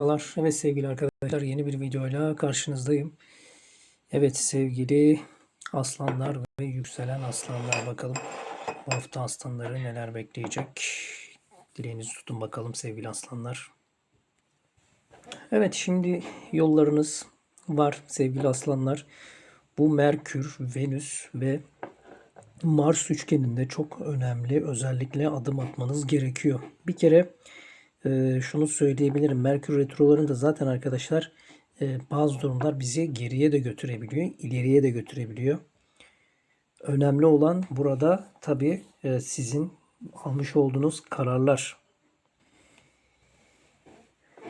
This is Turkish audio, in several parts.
Merhabalar. Evet sevgili arkadaşlar yeni bir videoyla karşınızdayım. Evet sevgili aslanlar ve yükselen aslanlar bakalım. Bu hafta aslanları neler bekleyecek? Dileğinizi tutun bakalım sevgili aslanlar. Evet şimdi yollarınız var sevgili aslanlar. Bu Merkür, Venüs ve Mars üçgeninde çok önemli özellikle adım atmanız gerekiyor. Bir kere e, şunu söyleyebilirim. Merkür retrolarında zaten arkadaşlar e, bazı durumlar bizi geriye de götürebiliyor, ileriye de götürebiliyor. Önemli olan burada tabii e, sizin almış olduğunuz kararlar.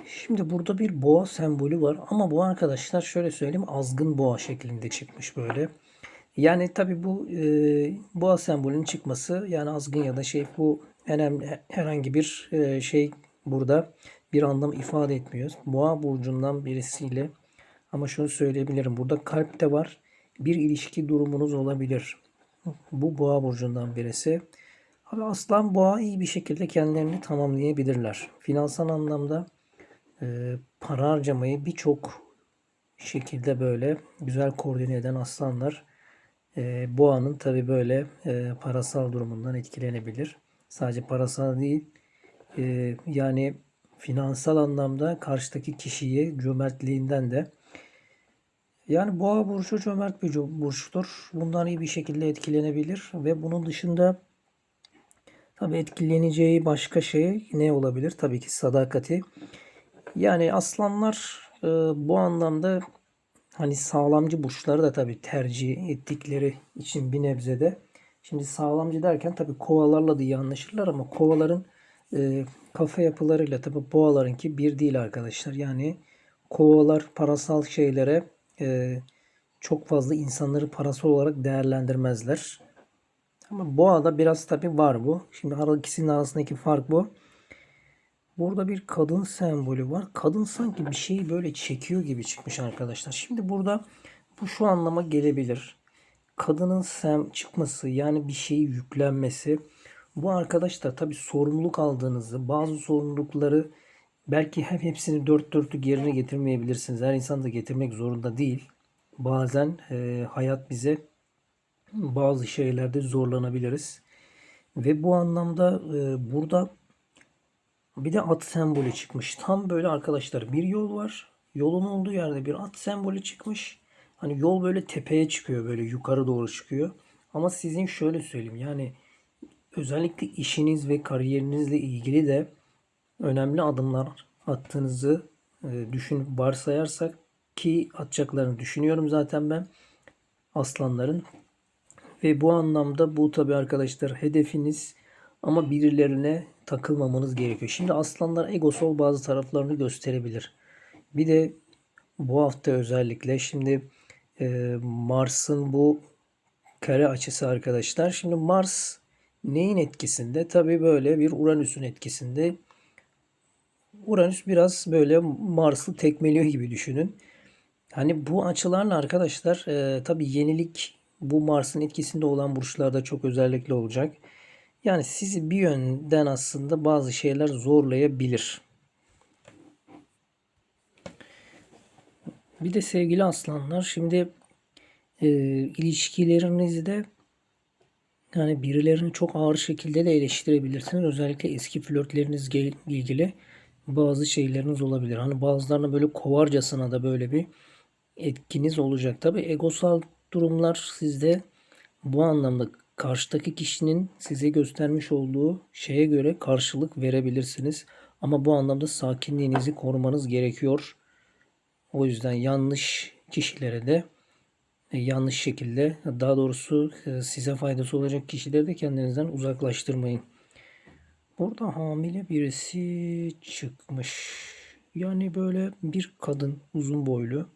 Şimdi burada bir boğa sembolü var ama bu arkadaşlar şöyle söyleyeyim azgın boğa şeklinde çıkmış böyle. Yani tabii bu e, boğa sembolünün çıkması yani azgın ya da şey bu önemli herhangi bir e, şey burada bir anlam ifade etmiyor. Boğa burcundan birisiyle ama şunu söyleyebilirim. Burada kalp de var. Bir ilişki durumunuz olabilir. Bu boğa burcundan birisi. Abi aslan boğa iyi bir şekilde kendilerini tamamlayabilirler. Finansal anlamda e, para harcamayı birçok şekilde böyle güzel koordine eden aslanlar e, boğanın tabi böyle e, parasal durumundan etkilenebilir. Sadece parasal değil e, yani finansal anlamda karşıdaki kişiyi cömertliğinden de yani boğa burcu cömert bir burçtur. Bundan iyi bir şekilde etkilenebilir ve bunun dışında tabi etkileneceği başka şey ne olabilir? Tabii ki sadakati. Yani aslanlar e, bu anlamda hani sağlamcı burçları da tabii tercih ettikleri için bir nebzede. Şimdi sağlamcı derken tabii kovalarla da iyi anlaşırlar ama kovaların e, kafa yapılarıyla tabii boğalarınki bir değil arkadaşlar. Yani kovalar parasal şeylere e, çok fazla insanları parasal olarak değerlendirmezler. Ama boğada biraz tabii var bu. Şimdi ikisinin arasındaki fark bu. Burada bir kadın sembolü var. Kadın sanki bir şeyi böyle çekiyor gibi çıkmış arkadaşlar. Şimdi burada bu şu anlama gelebilir. Kadının sem çıkması yani bir şeyi yüklenmesi. Bu arkadaşlar tabi sorumluluk aldığınızı, bazı sorumlulukları belki hem hepsini dört dörtlük yerine getirmeyebilirsiniz. Her insan da getirmek zorunda değil. Bazen e, hayat bize bazı şeylerde zorlanabiliriz. Ve bu anlamda e, burada bir de at sembolü çıkmış. Tam böyle arkadaşlar bir yol var. Yolun olduğu yerde bir at sembolü çıkmış. Hani yol böyle tepeye çıkıyor böyle yukarı doğru çıkıyor. Ama sizin şöyle söyleyeyim yani özellikle işiniz ve kariyerinizle ilgili de önemli adımlar attığınızı e, düşün varsayarsak ki atacaklarını düşünüyorum zaten ben aslanların ve bu anlamda bu tabi arkadaşlar hedefiniz ama birilerine takılmamanız gerekiyor. Şimdi aslanlar egosol bazı taraflarını gösterebilir. Bir de bu hafta özellikle şimdi e, Mars'ın bu kare açısı arkadaşlar. Şimdi Mars neyin etkisinde? Tabi böyle bir Uranüs'ün etkisinde. Uranüs biraz böyle Mars'ı tekmeliyor gibi düşünün. Hani bu açılarla arkadaşlar e, tabi yenilik bu Mars'ın etkisinde olan burçlarda çok özellikle olacak. Yani sizi bir yönden aslında bazı şeyler zorlayabilir. Bir de sevgili aslanlar şimdi e, ilişkilerinizde yani birilerini çok ağır şekilde de eleştirebilirsiniz. Özellikle eski flörtlerinizle ilgili bazı şeyleriniz olabilir. Hani bazılarına böyle kovarcasına da böyle bir etkiniz olacak. Tabi egosal durumlar sizde bu anlamda karşıdaki kişinin size göstermiş olduğu şeye göre karşılık verebilirsiniz. Ama bu anlamda sakinliğinizi korumanız gerekiyor. O yüzden yanlış kişilere de yanlış şekilde daha doğrusu e, size faydası olacak kişileri de kendinizden uzaklaştırmayın. Burada hamile birisi çıkmış. Yani böyle bir kadın uzun boylu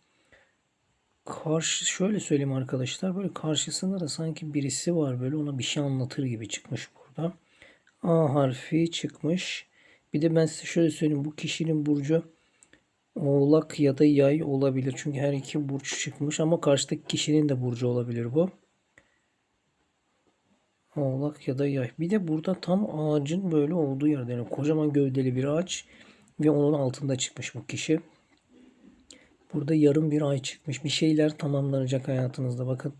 karşı şöyle söyleyeyim arkadaşlar böyle karşısında da sanki birisi var böyle ona bir şey anlatır gibi çıkmış burada. A harfi çıkmış. Bir de ben size şöyle söyleyeyim bu kişinin burcu Oğlak ya da Yay olabilir. Çünkü her iki burç çıkmış ama karşıdaki kişinin de burcu olabilir bu. Oğlak ya da Yay. Bir de burada tam ağacın böyle olduğu yerde yani kocaman gövdeli bir ağaç ve onun altında çıkmış bu kişi. Burada yarım bir ay çıkmış. Bir şeyler tamamlanacak hayatınızda. Bakın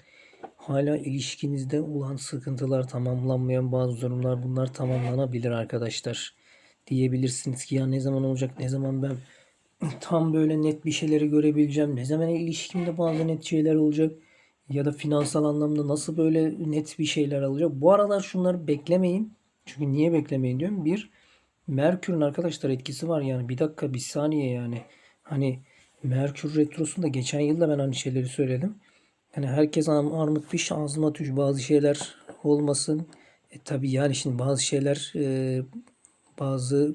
hala ilişkinizde olan sıkıntılar tamamlanmayan bazı durumlar bunlar tamamlanabilir arkadaşlar. Diyebilirsiniz ki ya ne zaman olacak ne zaman ben tam böyle net bir şeyleri görebileceğim. Ne zaman ilişkimde bazı net şeyler olacak ya da finansal anlamda nasıl böyle net bir şeyler alacak. Bu aralar şunları beklemeyin. Çünkü niye beklemeyin diyorum. Bir, Merkür'ün arkadaşlar etkisi var yani. Bir dakika bir saniye yani. Hani Merkür Retrosu'nda geçen yılda ben aynı şeyleri söyledim. Hani herkes armut piş ağzıma düş bazı şeyler olmasın. E tabi yani şimdi bazı şeyler e, bazı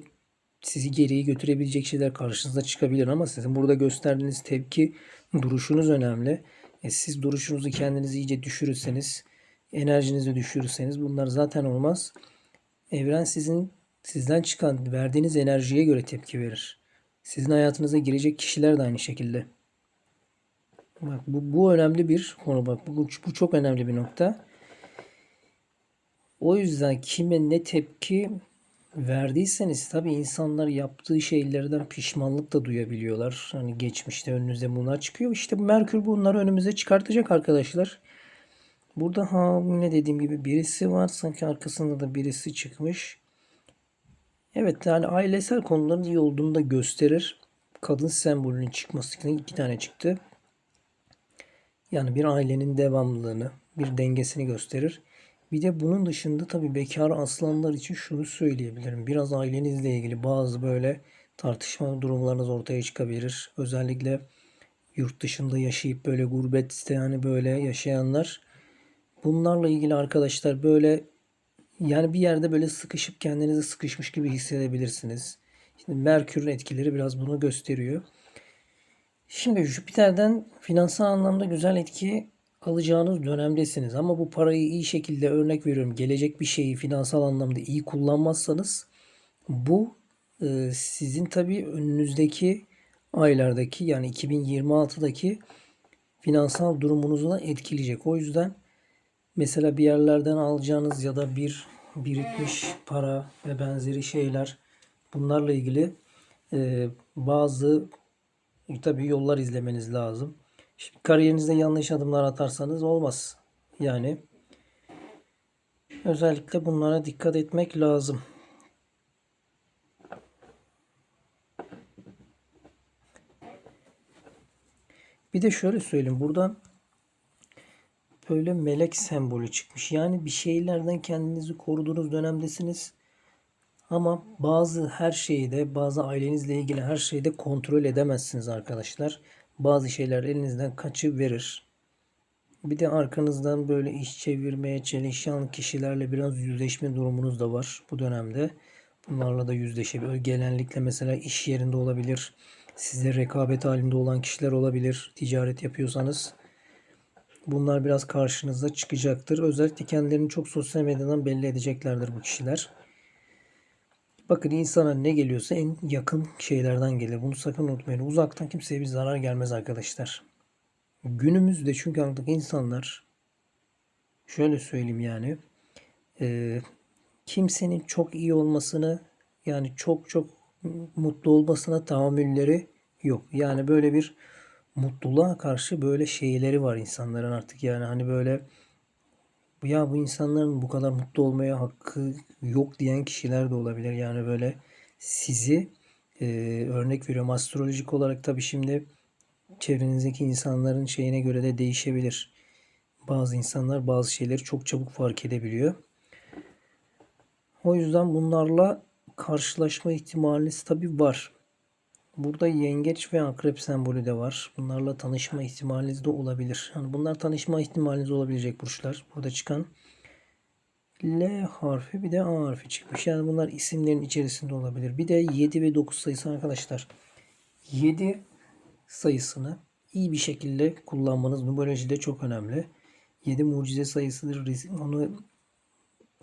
sizi geriye götürebilecek şeyler karşınıza çıkabilir ama sizin burada gösterdiğiniz tepki duruşunuz önemli. E siz duruşunuzu kendinizi iyice düşürürseniz, enerjinizi düşürürseniz bunlar zaten olmaz. Evren sizin sizden çıkan verdiğiniz enerjiye göre tepki verir. Sizin hayatınıza girecek kişiler de aynı şekilde. Bak bu, bu önemli bir konu bak. Bu, bu çok önemli bir nokta. O yüzden kime ne tepki verdiyseniz tabii insanlar yaptığı şeylerden pişmanlık da duyabiliyorlar. Hani geçmişte önünüze bunlar çıkıyor. İşte Merkür bunları önümüze çıkartacak arkadaşlar. Burada ha ne dediğim gibi birisi var. Sanki arkasında da birisi çıkmış. Evet yani ailesel konuların iyi olduğunu da gösterir. Kadın sembolünün çıkması iki tane çıktı. Yani bir ailenin devamlılığını, bir dengesini gösterir. Bir de bunun dışında tabii bekar aslanlar için şunu söyleyebilirim. Biraz ailenizle ilgili bazı böyle tartışma durumlarınız ortaya çıkabilir. Özellikle yurt dışında yaşayıp böyle gurbette yani böyle yaşayanlar bunlarla ilgili arkadaşlar böyle yani bir yerde böyle sıkışıp kendinizi sıkışmış gibi hissedebilirsiniz. Şimdi Merkür'ün etkileri biraz bunu gösteriyor. Şimdi Jüpiter'den finansal anlamda güzel etki alacağınız dönemdesiniz. Ama bu parayı iyi şekilde örnek veriyorum. Gelecek bir şeyi finansal anlamda iyi kullanmazsanız bu e, sizin tabii önünüzdeki aylardaki yani 2026'daki finansal durumunuzu da etkileyecek. O yüzden mesela bir yerlerden alacağınız ya da bir birikmiş para ve benzeri şeyler bunlarla ilgili e, bazı tabii yollar izlemeniz lazım. Şimdi kariyerinizde yanlış adımlar atarsanız olmaz. Yani özellikle bunlara dikkat etmek lazım. Bir de şöyle söyleyeyim. Burada böyle melek sembolü çıkmış. Yani bir şeylerden kendinizi koruduğunuz dönemdesiniz. Ama bazı her şeyi de bazı ailenizle ilgili her şeyi de kontrol edemezsiniz arkadaşlar. Bazı şeyler elinizden kaçıp verir. Bir de arkanızdan böyle iş çevirmeye çalışan kişilerle biraz yüzleşme durumunuz da var bu dönemde. Bunlarla da yüzleşebilir. Genellikle mesela iş yerinde olabilir. Sizle rekabet halinde olan kişiler olabilir. Ticaret yapıyorsanız. Bunlar biraz karşınıza çıkacaktır. Özellikle kendilerini çok sosyal medyadan belli edeceklerdir bu kişiler. Bakın insana ne geliyorsa en yakın şeylerden gelir. Bunu sakın unutmayın. Uzaktan kimseye bir zarar gelmez arkadaşlar. Günümüzde çünkü artık insanlar şöyle söyleyeyim yani e, kimsenin çok iyi olmasını yani çok çok mutlu olmasına tahammülleri yok. Yani böyle bir mutluluğa karşı böyle şeyleri var insanların artık yani hani böyle ya bu insanların bu kadar mutlu olmaya hakkı yok diyen kişiler de olabilir. Yani böyle sizi e, örnek veriyorum astrolojik olarak tabii şimdi çevrenizdeki insanların şeyine göre de değişebilir. Bazı insanlar bazı şeyleri çok çabuk fark edebiliyor. O yüzden bunlarla karşılaşma ihtimaliniz tabii var. Burada yengeç ve akrep sembolü de var. Bunlarla tanışma ihtimaliniz de olabilir. Yani bunlar tanışma ihtimaliniz olabilecek burçlar. Burada çıkan L harfi bir de A harfi çıkmış. Yani bunlar isimlerin içerisinde olabilir. Bir de 7 ve 9 sayısı arkadaşlar. 7 sayısını iyi bir şekilde kullanmanız numerolojide çok önemli. 7 mucize sayısıdır. Onu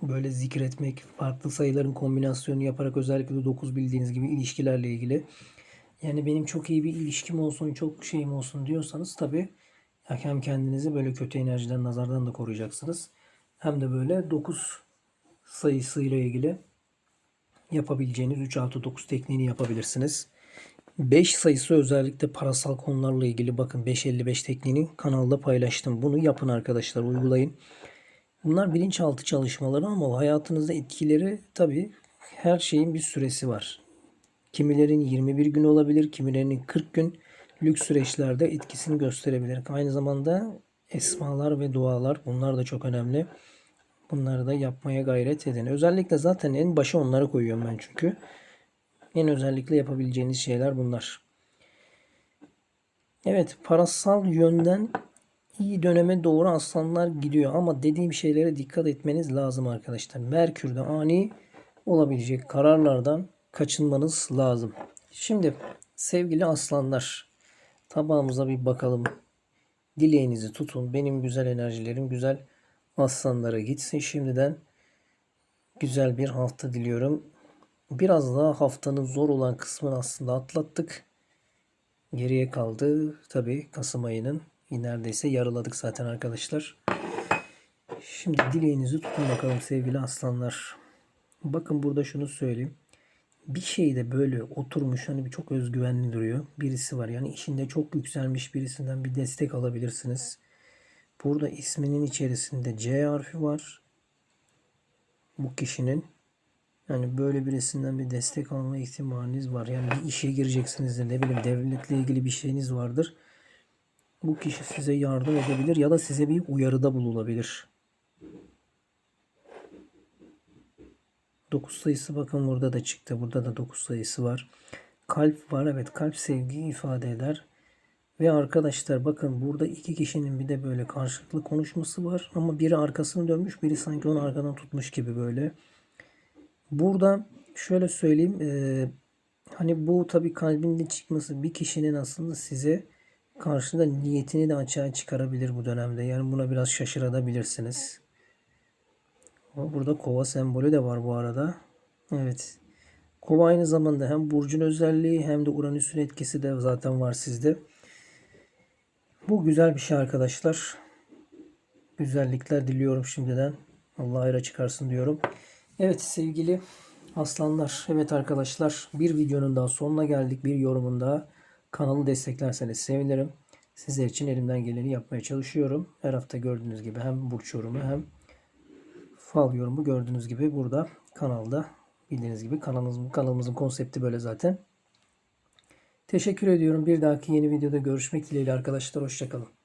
böyle zikretmek, farklı sayıların kombinasyonu yaparak özellikle 9 bildiğiniz gibi ilişkilerle ilgili yani benim çok iyi bir ilişkim olsun, çok şeyim olsun diyorsanız tabii hem kendinizi böyle kötü enerjiden, nazardan da koruyacaksınız. Hem de böyle 9 sayısıyla ilgili yapabileceğiniz 3 artı 9 tekniğini yapabilirsiniz. 5 sayısı özellikle parasal konularla ilgili bakın 555 tekniğini kanalda paylaştım. Bunu yapın arkadaşlar uygulayın. Bunlar bilinçaltı çalışmaları ama hayatınızda etkileri tabii her şeyin bir süresi var. Kimilerin 21 gün olabilir, kimilerinin 40 gün lüks süreçlerde etkisini gösterebilir. Aynı zamanda esmalar ve dualar bunlar da çok önemli. Bunları da yapmaya gayret edin. Özellikle zaten en başa onları koyuyorum ben çünkü. En özellikle yapabileceğiniz şeyler bunlar. Evet parasal yönden iyi döneme doğru aslanlar gidiyor ama dediğim şeylere dikkat etmeniz lazım arkadaşlar. Merkür'de ani olabilecek kararlardan kaçınmanız lazım. Şimdi sevgili aslanlar tabağımıza bir bakalım. Dileğinizi tutun. Benim güzel enerjilerim güzel aslanlara gitsin. Şimdiden güzel bir hafta diliyorum. Biraz daha haftanın zor olan kısmını aslında atlattık. Geriye kaldı tabii Kasım ayının. Neredeyse yarıladık zaten arkadaşlar. Şimdi dileğinizi tutun bakalım sevgili aslanlar. Bakın burada şunu söyleyeyim. Bir şeyde böyle oturmuş hani çok özgüvenli duruyor. Birisi var yani işinde çok yükselmiş birisinden bir destek alabilirsiniz. Burada isminin içerisinde C harfi var. Bu kişinin yani böyle birisinden bir destek alma ihtimaliniz var. Yani bir işe gireceksinizdir. Ne bileyim devletle ilgili bir şeyiniz vardır. Bu kişi size yardım edebilir ya da size bir uyarıda bulunabilir. 9 sayısı bakın burada da çıktı. Burada da 9 sayısı var. Kalp var. Evet kalp sevgiyi ifade eder. Ve arkadaşlar bakın burada iki kişinin bir de böyle karşılıklı konuşması var. Ama biri arkasını dönmüş. Biri sanki onu arkadan tutmuş gibi böyle. Burada şöyle söyleyeyim. E, hani bu tabii kalbinde çıkması bir kişinin aslında size karşıda niyetini de açığa çıkarabilir bu dönemde. Yani buna biraz şaşırabilirsiniz. Burada kova sembolü de var bu arada. Evet. Kova aynı zamanda hem burcun özelliği hem de Uranüs'ün etkisi de zaten var sizde. Bu güzel bir şey arkadaşlar. Güzellikler diliyorum şimdiden. Allah hayra çıkarsın diyorum. Evet sevgili aslanlar. Evet arkadaşlar bir videonun daha sonuna geldik. Bir yorumun daha. Kanalı desteklerseniz sevinirim. Sizler için elimden geleni yapmaya çalışıyorum. Her hafta gördüğünüz gibi hem burç yorumu hem fal yorumu gördüğünüz gibi burada kanalda bildiğiniz gibi kanalımızın, kanalımızın konsepti böyle zaten. Teşekkür ediyorum. Bir dahaki yeni videoda görüşmek dileğiyle arkadaşlar. Hoşçakalın.